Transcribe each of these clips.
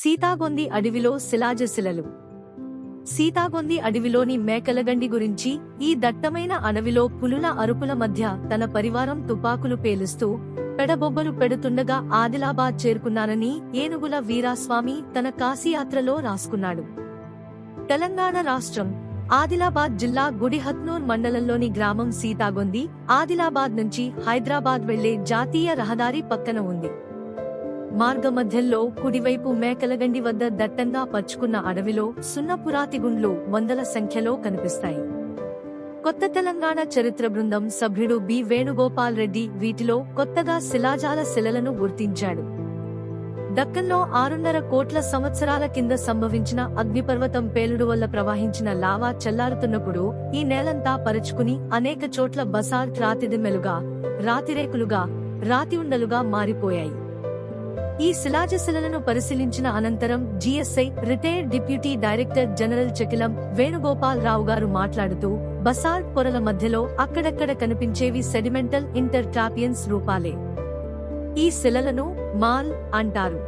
సీతాగొంది అడవిలో శిలాజశిలలు సీతాగొంది అడవిలోని మేకలగండి గురించి ఈ దట్టమైన అడవిలో పులుల అరుపుల మధ్య తన పరివారం తుపాకులు పేలుస్తూ పెడబొబ్బలు పెడుతుండగా ఆదిలాబాద్ చేరుకున్నానని ఏనుగుల వీరాస్వామి తన కాశీయాత్రలో రాసుకున్నాడు. తెలంగాణ రాష్ట్రం ఆదిలాబాద్ జిల్లా గుడిహత్నూర్ మండలంలోని గ్రామం సీతాగొంది ఆదిలాబాద్ నుంచి హైదరాబాద్ వెళ్ళే జాతీయ రహదారి పక్కన ఉంది. మార్గమధ్యంలో కుడివైపు మేకలగండి వద్ద దట్టంగా పరుచుకున్న అడవిలో సున్నపురాతిగుండ్లు వందల సంఖ్యలో కనిపిస్తాయి. కొత్త తెలంగాణ చరిత్ర బృందం సభ్యుడు బి. వేణుగోపాల్ రెడ్డి వీటిలో కొత్తగా శిలాజాల శిలలను గుర్తించాడు. దక్కన్లో ఆరున్నర కోట్ల సంవత్సరాల కింద సంభవించిన అగ్నిపర్వతం పేలుడు వల్ల ప్రవహించిన లావా చల్లారుతున్నప్పుడు ఈ నేలంతా పరుచుకుని అనేక చోట్ల బసాల్ట్ రాతిదిమ్మెలుగా రాతిరేకులుగా రాతి ఉండలుగా మారిపోయాయి. ఈ శిలాజశిలలను పరిశీలించిన అనంతరం GSI retired deputy director general Chakilam Venugopal Rao గారు మాట్లాడుతూ బసాల్ట్ పొరల మధ్యలో అక్కడక్కడ కనిపించేవి సెడిమెంటల్ ఇంటర్ ట్రాపియన్స్ రూపాలే. ఈ శిలలను మాల్ అంటారు.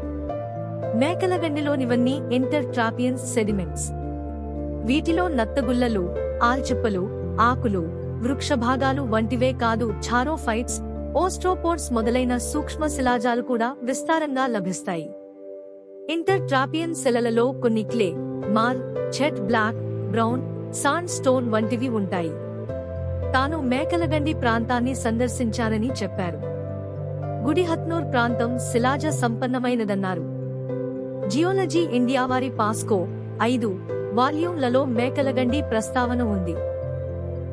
మేకలగండిలోనివన్నీ ఇంటర్ ట్రాపియన్స్ సెడిమెంట్స్. వీటిలో నత్తగుల్లలు ఆల్చిప్పలు ఆకులు వృక్ష భాగాలు వంటివే కాదు ఛారోఫైట్స్ ఓస్ట్రోపోర్స్ మొదలైన సూక్ష్మ శిలాజాలు కూడా విస్తారంగా లభిస్తాయి. ఇంటర్ ట్రాపియన్ శిలలలో కొన్ని క్లే మార్ చెట్ బ్లాక్ బ్రౌన్ సాండ్ స్టోన్ వంటివి ఉంటాయి. తాను మేకలగండి ప్రాంతాన్ని సందర్శించానని చెప్పారు. గుడిహత్నూర్ ప్రాంతం శిలాజ సంపన్నమైనదన్నారు. జియోలజీ ఇండియా వారి పాస్కో ఐదు వాల్యూమ్లలో మేకలగండి ప్రస్తావన ఉంది.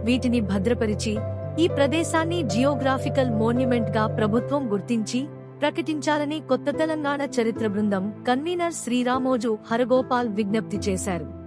వీటిని భద్రపరిచి ఈ ప్రదేశాన్ని జియోగ్రాఫికల్ మోన్యుమెంట్గా ప్రభుత్వం గుర్తించి ప్రకటించాలని కొత్త తెలంగాణ చరిత్ర బృందం కన్వీనర్ శ్రీరామోజు హరగోపాల్ విజ్ఞప్తి చేశారు.